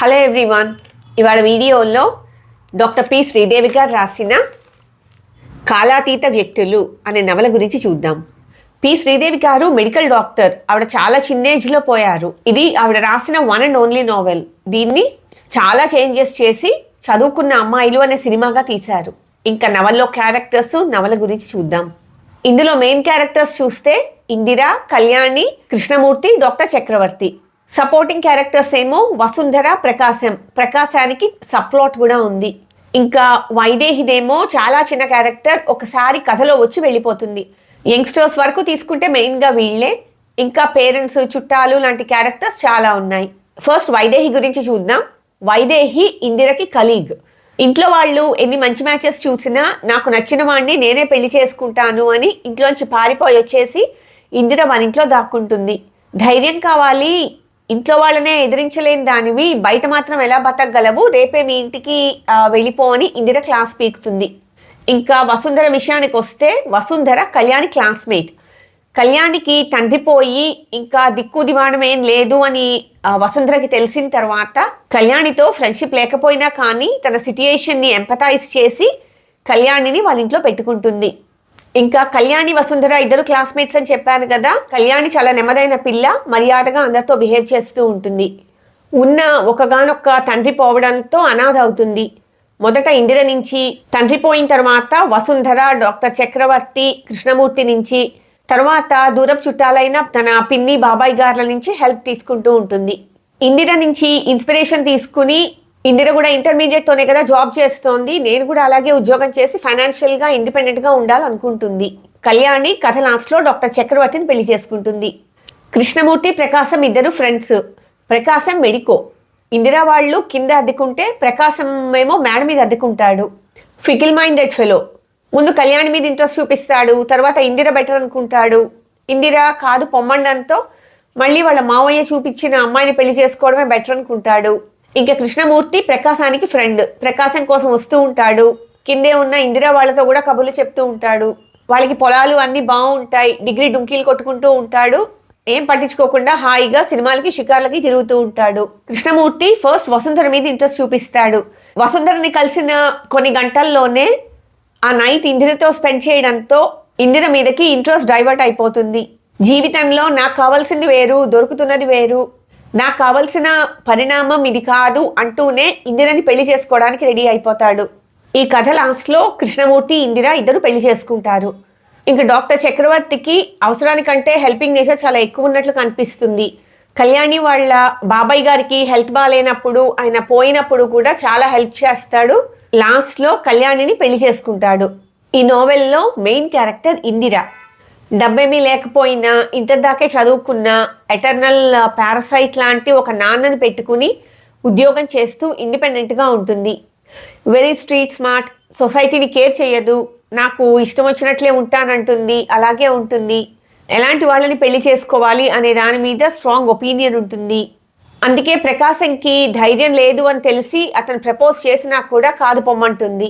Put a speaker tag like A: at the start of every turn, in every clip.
A: Hello everyone ఇవాళ వీడియోలో doctor P. Sridevi గారు రాసిన కాలాతీత వ్యక్తులు అనే నవల గురించి చూద్దాం. పి. శ్రీదేవి గారు మెడికల్ డాక్టర్. ఆవిడ చాలా చిన్న ఏజ్లో పోయారు. ఇది ఆవిడ రాసిన వన్ అండ్ ఓన్లీ నావెల్. దీన్ని చాలా చేంజెస్ చేసి చదువుకున్న అమ్మాయిలు అనే సినిమాగా తీశారు. ఇంకా నవల్లో క్యారెక్టర్స్ నవల గురించి చూద్దాం. ఇందులో మెయిన్ క్యారెక్టర్స్ చూస్తే Indira Kalyani Krishnamurthy doctor Chakravarthy. Supporting characters ఏమో వసుంధర ప్రకాశం. ప్రకాశానికి సప్లాట్ కూడా ఉంది. ఇంకా వైదేహిదేమో చాలా చిన్న క్యారెక్టర్ ఒకసారి కథలో వచ్చి వెళ్ళిపోతుంది. యంగ్స్టర్స్ వరకు తీసుకుంటే మెయిన్గా వీళ్ళే. ఇంకా పేరెంట్స్ చుట్టాలు లాంటి క్యారెక్టర్స్ చాలా ఉన్నాయి. ఫస్ట్ వైదేహి గురించి చూద్దాం. వైదేహి ఇందిరకి కలీగ్ ఇంట్లో వాళ్ళు ఎన్ని మంచి మ్యాచెస్ చూసినా నాకు నచ్చిన వాడిని నేనే పెళ్ళి చేసుకుంటాను అని ఇంట్లోంచి పారిపోయి వచ్చేసి ఇందిర మన ఇంట్లో దాక్కుంటుంది. ధైర్యం కావాలి. ఇంట్లో వాళ్ళనే ఎదిరించలేని దానివి బయట మాత్రం ఎలా బతకగలవు? రేపే మీ ఇంటికి వెళ్ళిపో అని ఇందిర క్లాస్ పీకుతుంది. ఇంకా వసుంధర విషయానికి వస్తే వసుంధర కళ్యాణి క్లాస్మేట్. కళ్యాణికి తండ్రి పోయి ఇంకా దిక్కు దివాణం ఏం లేదు అని వసుంధరకి తెలిసిన తర్వాత కళ్యాణితో ఫ్రెండ్షిప్ లేకపోయినా కానీ తన సిట్యుయేషన్ని ఎంపతైజ్ చేసి కళ్యాణిని వాళ్ళ ఇంట్లో పెట్టుకుంటుంది. ఇంకా కళ్యాణి వసుంధర ఇద్దరు క్లాస్మేట్స్ అని చెప్పాను కదా. కళ్యాణి చాలా నెమ్మదైన పిల్ల మర్యాదగా అందరితో బిహేవ్ చేస్తూ ఉంటుంది. ఉన్న ఒకగానొక్క తండ్రి పోవడంతో అనాథ అవుతుంది. మొదట ఇందిర నుంచి తండ్రి పోయిన తర్వాత వసుంధర డాక్టర్ చక్రవర్తి కృష్ణమూర్తి నుంచి తర్వాత దూరపు చుట్టాలైన తన పిన్ని బాబాయ్ గార్ల నుంచి హెల్ప్ తీసుకుంటూ ఉంటుంది. ఇందిర నుంచి ఇన్స్పిరేషన్ తీసుకుని ఇందిర కూడా ఇంటర్మీడియట్ తోనే కదా జాబ్ చేస్తోంది. నేను కూడా అలాగే ఉద్యోగం చేసి ఫైనాన్షియల్గా ఇండిపెండెంట్గా ఉండాలనుకుంటుంది. కళ్యాణి కథ లాస్ట్లో డాక్టర్ చక్రవర్తిని పెళ్ళి చేసుకుంటుంది. కృష్ణమూర్తి ప్రకాశం ఇద్దరు ఫ్రెండ్స్ ప్రకాశం మెడికో. ఇందిరా వాళ్ళు కింద అద్దెకుంటే ప్రకాశం ఏమో మేడ మీద అద్దెకుంటాడు. ఫికిల్ మైండెడ్ ఫెలో ముందు కళ్యాణి మీద ఇంట్రెస్ట్ చూపిస్తాడు తర్వాత ఇందిర బెటర్ అనుకుంటాడు. ఇందిర కాదు పొమ్మండంతో మళ్ళీ వాళ్ళ మావయ్య చూపించిన అమ్మాయిని పెళ్ళి చేసుకోవడమే బెటర్ అనుకుంటాడు. ఇంకా కృష్ణమూర్తి ప్రకాశానికి ఫ్రెండ్ ప్రకాశం కోసం వస్తూ ఉంటాడు. కిందే ఉన్న ఇందిరా వాళ్ళతో కూడా కబుర్లు చెప్తూ ఉంటాడు. వాళ్ళకి పొలాలు అన్ని బాగుంటాయి. డిగ్రీ డుంకీలు కొట్టుకుంటూ ఉంటాడు. ఏం పట్టించుకోకుండా హాయిగా సినిమాలకి షికార్లకి తిరుగుతూ ఉంటాడు. కృష్ణమూర్తి ఫస్ట్ వసుంధర మీద ఇంట్రెస్ట్ చూపిస్తాడు. వసుంధరని కలిసిన కొన్ని గంటల్లోనే ఆ నైట్ ఇందిరతో స్పెండ్ చేయడంతో ఇందిర మీదకి ఇంట్రెస్ట్ డైవర్ట్ అయిపోతుంది. జీవితంలో నాకు కావాల్సింది వేరు దొరుకుతున్నది వేరు. నాకు కావలసిన పరిణామం ఇది కాదు అంటూనే ఇందిరని పెళ్ళి చేసుకోవడానికి రెడీ అయిపోతాడు. ఈ కథ లాస్ట్లో కృష్ణమూర్తి ఇందిర ఇద్దరు పెళ్ళి చేసుకుంటారు. ఇంకా డాక్టర్ చక్రవర్తికి అవసరానికంటే హెల్పింగ్ నేచర్ చాలా ఎక్కువ ఉన్నట్లు కనిపిస్తుంది. కళ్యాణి వాళ్ళ బాబాయ్ గారికి హెల్త్ బాగాలేనప్పుడు ఆయన పోయినప్పుడు కూడా చాలా హెల్ప్ చేస్తాడు. లాస్ట్లో కళ్యాణిని పెళ్ళి చేసుకుంటాడు. ఈ నోవెల్లో మెయిన్ క్యారెక్టర్ ఇందిర. డబ్బేమీ లేకపోయినా ఇంటర్ దాకే చదువుకున్న ఎటర్నల్ పారసైట్ లాంటి ఒక నాన్నని పెట్టుకుని ఉద్యోగం చేస్తూ ఇండిపెండెంట్గా ఉంటుంది. వెరీ స్ట్రీట్ స్మార్ట్ సొసైటీని కేర్ చేయదు. నాకు ఇష్టం వచ్చినట్లే ఉంటానంటుంది అలాగే ఉంటుంది. ఎలాంటి వాళ్ళని పెళ్ళి చేసుకోవాలి అనే దాని మీద స్ట్రాంగ్ ఒపీనియన్ ఉంటుంది. అందుకే ప్రకాశంకి ధైర్యం లేదు అని తెలిసి అతను ప్రపోజ్ చేసినా కూడా కాదు పొమ్మంటుంది.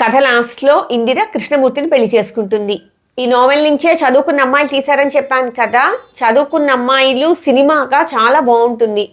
A: కథ లాస్ట్లో ఇందిర కృష్ణమూర్తిని పెళ్ళి చేసుకుంటుంది. ఈ నోవెల్ నుంచే చదువుకున్న అమ్మాయిలు తీశారని చెప్పాను కదా. చదువుకున్న అమ్మాయిలు సినిమాగా చాలా బాగుంటుంది.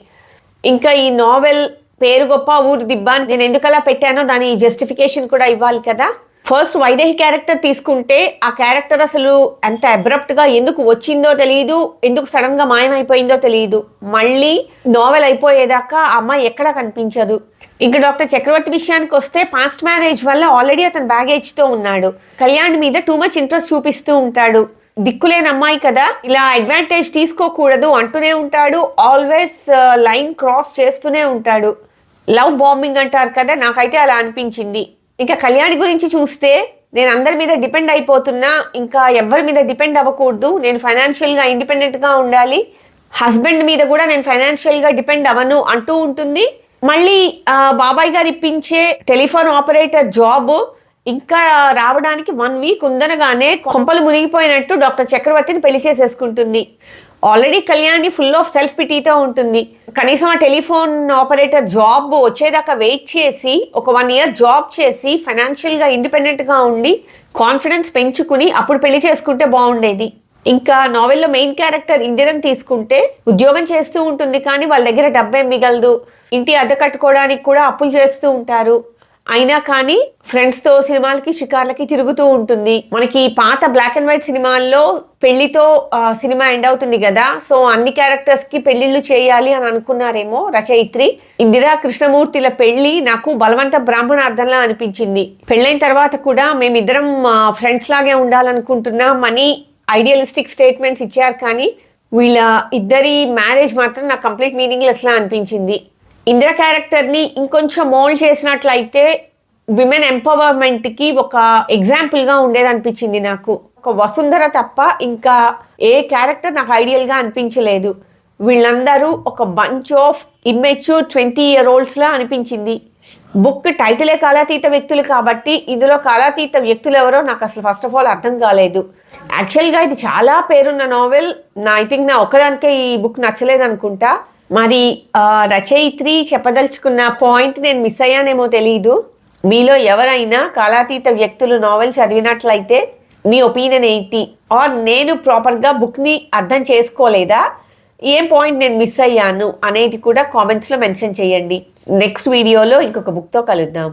A: ఇంకా ఈ నోవెల్ పేరు గొప్ప ఊరు దిబ్బ అని నేను ఎందుకలా పెట్టానో దాని జస్టిఫికేషన్ కూడా ఇవ్వాలి కదా. ఫస్ట్ వైదేహి క్యారెక్టర్ తీసుకుంటే ఆ క్యారెక్టర్ అసలు ఎంత అబ్రప్ట్గా ఎందుకు వచ్చిందో తెలియదు ఎందుకు సడన్గా మాయమైపోయిందో తెలియదు మళ్ళీ నోవెల్ అయిపోయేదాకా ఆ అమ్మాయి ఎక్కడా కనిపించదు. ఇంకా డాక్టర్ చక్రవర్తి విషయానికి వస్తే పాస్ట్ మ్యారేజ్ వల్ల ఆల్రెడీ అతను బ్యాగేజ్తో ఉన్నాడు. కళ్యాణ్ మీద టూ మచ్ ఇంట్రెస్ట్ చూపిస్తూ ఉంటాడు. దిక్కులేని అమ్మాయి కదా ఇలా అడ్వాంటేజ్ తీసుకోకూడదు అంటూనే ఉంటాడు. ఆల్వేస్ లైన్ క్రాస్ చేస్తూనే ఉంటాడు. లవ్ బాంబింగ్ అంటారు కదా నాకైతే అలా అనిపించింది. ఇంకా కళ్యాణి గురించి చూస్తే నేను అందరి మీద డిపెండ్ అయిపోతున్నా ఇంకా ఎవరి మీద డిపెండ్ అవ్వకూడదు. నేను ఫైనాన్షియల్గా ఇండిపెండెంట్గా ఉండాలి. హస్బెండ్ మీద కూడా నేను ఫైనాన్షియల్గా డిపెండ్ అవ్వను అంటూ ఉంటుంది. మళ్ళీ బాబాయ్ గారు ఇప్పించే టెలిఫోన్ ఆపరేటర్ జాబ్ ఇంకా రావడానికి వన్ వీక్ ఉందనగానే కొంపలు మునిగిపోయినట్టు డాక్టర్ చక్రవర్తిని పెళ్ళి చేసేసుకుంటుంది. Already Kalyani full of self పిటీతో ఉంటుంది. కనీసం ఆ టెలిఫోన్ ఆపరేటర్ జాబ్ వచ్చేదాకా వెయిట్ చేసి ఒక వన్ ఇయర్ జాబ్ చేసి ఫైనాన్షియల్గా ఇండిపెండెంట్గా ఉండి కాన్ఫిడెన్స్ పెంచుకుని అప్పుడు పెళ్ళి చేసుకుంటే బాగుండేది. ఇంకా నావెల్లో మెయిన్ క్యారెక్టర్ ఇందిరని తీసుకుంటే ఉద్యోగం చేస్తూ ఉంటుంది కానీ వాళ్ళ దగ్గర డబ్బే మిగలదు. ఇంటి అద్దె కట్టుకోవడానికి కూడా అప్పులు చేస్తూ ఉంటారు. అయినా కానీ ఫ్రెండ్స్తో సినిమాలకి షికార్లకి తిరుగుతూ ఉంటుంది. మనకి పాత బ్లాక్ అండ్ వైట్ సినిమాల్లో పెళ్ళితో సినిమా ఎండ్ అవుతుంది కదా. సో అన్ని క్యారెక్టర్స్కి పెళ్ళిళ్ళు చేయాలి అని అనుకున్నారేమో రచయిత్రి. ఇందిరా కృష్ణమూర్తిల పెళ్ళి నాకు బలవంత బ్రాహ్మణార్థంలా అనిపించింది. పెళ్ళైన తర్వాత కూడా మేమిద్దరం ఫ్రెండ్స్ లాగే ఉండాలనుకుంటున్నాం అని ఐడియలిస్టిక్ స్టేట్మెంట్స్ ఇచ్చారు కానీ వీళ్ళ ఇద్దరి మ్యారేజ్ మాత్రం నాకు కంప్లీట్ మీనింగ్లెస్లా అనిపించింది. ఇందిర క్యారెక్టర్ని ఇంకొంచెం మోల్డ్ చేసినట్లయితే విమెన్ ఎంపవర్మెంట్కి ఒక ఎగ్జాంపుల్గా ఉండేది అనిపించింది నాకు. ఒక వసుంధర తప్ప ఇంకా ఏ క్యారెక్టర్ నాకు ఐడియల్గా అనిపించలేదు. వీళ్ళందరూ ఒక bunch of immature twenty year ఓల్డ్స్లా అనిపించింది. బుక్ టైటిలే కాలాతీత వ్యక్తులు కాబట్టి ఇందులో కాలాతీత వ్యక్తులు ఎవరో నాకు అసలు ఫస్ట్ ఆఫ్ ఆల్ అర్థం కాలేదు. యాక్చువల్గా ఇది చాలా పేరున్న నావెల్ నా ఐ థింక్ నా ఒక్కదానికే ఈ బుక్ నచ్చలేదు అనుకుంటా. మరి రచయిత్రి చెప్పదలుచుకున్న పాయింట్ నేను మిస్ అయ్యానేమో తెలియదు మీలో ఎవరైనా కాలాతీత వ్యక్తులు నావెల్ చదివినట్లయితే మీ ఒపీనియన్ ఏంటి? ఆర్ నేను ప్రాపర్గా బుక్ని అర్థం చేసుకోలేదా? ఏం పాయింట్ నేను మిస్ అయ్యాను అనేది కూడా కామెంట్స్లో మెన్షన్ చేయండి. నెక్స్ట్ వీడియోలో ఇంకొక బుక్తో కలుద్దాం.